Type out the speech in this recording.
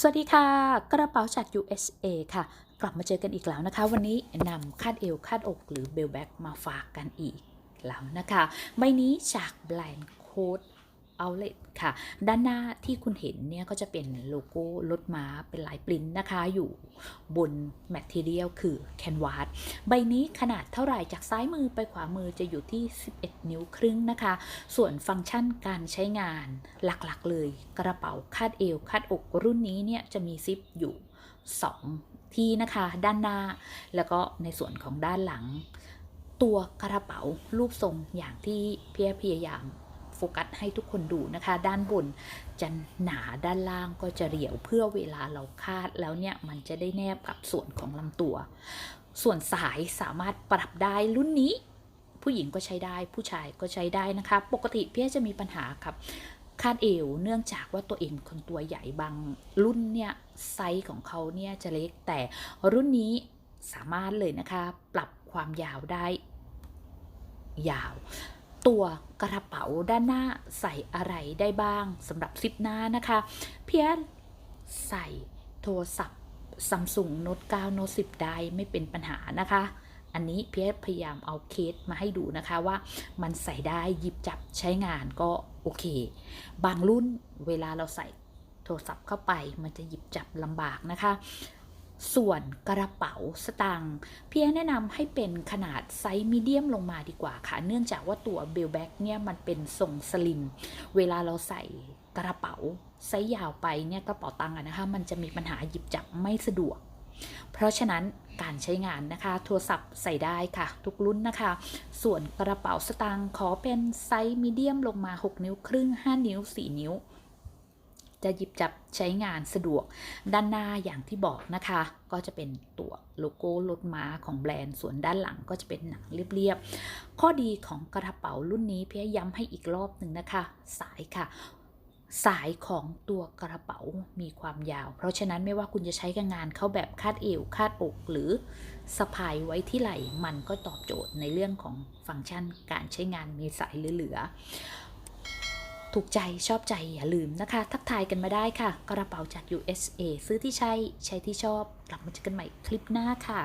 สวัสดีค่ะ กระเป๋าจาก USA ค่ะ กลับมาเจอกันอีกแล้วนะคะ วันนี้นำคาดเอวคาดอกหรือเบลแบ็กมาฝากกันอีกแล้วนะคะ ใบนี้จากแบรนด์โค้ด Outlet ค่ะ ด้านหน้าที่คุณเห็นเนี่ยก็จะเป็นโลโก้รถม้าเป็นลายปริ้นนะคะ อยู่บนแมทเทียลคือแคนวาสใบนี้ขนาดเท่าไหร่จากซ้ายมือไปขวามือจะอยู่ที่ 11 นิ้วครึ่งนะคะ ส่วนฟังก์ชันการใช้งานหลักๆ เลยกระเป๋าคาดเอวคาดอกรุ่นนี้เนี่ยจะมีซิปอยู่ 2 ที่นะคะด้านหน้า แล้วก็ในส่วนของด้านหลัง ตัวกระเป๋ารูปทรงอย่างที่เพียพยายาม โฟกัสให้ทุกคนดูนะคะ ด้านบนจะหนาด้านล่างก็จะเรียวเพื่อเวลาเราคาดแล้วเนี่ยมันจะได้แนบกับส่วนของลำตัว ส่วนสายสามารถปรับได้รุ่นนี้ ผู้หญิงก็ใช้ได้ผู้ชายก็ใช้ได้นะคะ ปกติพี่จะมีปัญหาครับคาดเอวเนื่องจากว่าตัวเองคนตัวใหญ่บางรุ่นเนี่ยไซส์ของเขาเนี่ยจะเล็กแต่รุ่นนี้สามารถเลยนะคะ ปรับความยาวได้ยาว ตัวกระเป๋าด้านหน้าใส่อะไรได้บ้างสำหรับซิปหน้านะคะเพียรใส่โทรศัพท์ Samsung Note 9 Note 10 ได้ไม่เป็นปัญหานะคะ อันนี้เพียรพยายามเอาเคสมาให้ดูนะคะว่ามันใส่ได้หยิบจับใช้งานก็โอเค บางรุ่นเวลาเราใส่โทรศัพท์เข้าไปมันจะหยิบจับลำบากนะคะ ส่วนกระเป๋าสตางค์พี่แนะนำให้เป็นขนาดไซส์มีเดียมลงมาดีกว่าค่ะ เนื่องจากว่าตัวเบลแบ็กเนี่ยมันเป็นทรงสลิม เวลาเราใส่กระเป๋าไซส์ยาวไปเนี่ยกระเป๋าตังค์นะคะ มันจะมีปัญหาหยิบจับไม่สะดวก เพราะฉะนั้นการใช้งานนะคะ โทรศัพท์ใส่ได้ค่ะ ทุกรุ่นนะคะ ส่วนกระเป๋าสตางค์ขอเป็นไซส์มีเดียมลงมา 6 นิ้วครึ่ง 5 นิ้ว 4 นิ้ว จะหยิบจับใช้งานสะดวกด้านหน้าอย่างที่บอกนะคะ ก็จะเป็นตัวโลโก้รถม้าของแบรนด์ส่วนด้านหลังก็จะเป็นหนังเรียบๆ ข้อดีของกระเป๋ารุ่นนี้พียย้ำให้อีกรอบหนึ่งนะคะ สายค่ะสายของตัวกระเป๋ามีความยาว เพราะฉะนั้นไม่ว่าคุณจะใช้กับงานเข้าแบบคาดเอวคาดอกหรือสะพายไว้ที่ไหล่มันก็ตอบโจทย์ในเรื่องของฟังก์ชันการใช้งานมีสายเหลือๆ ถูกใจชอบใจอย่าลืมนะคะ ทักทายกันมาได้ค่ะ กระเป๋าจาก USA ซื้อที่ใช้ใช้ที่ชอบ กลับมาเจอกันใหม่คลิปหน้าค่ะ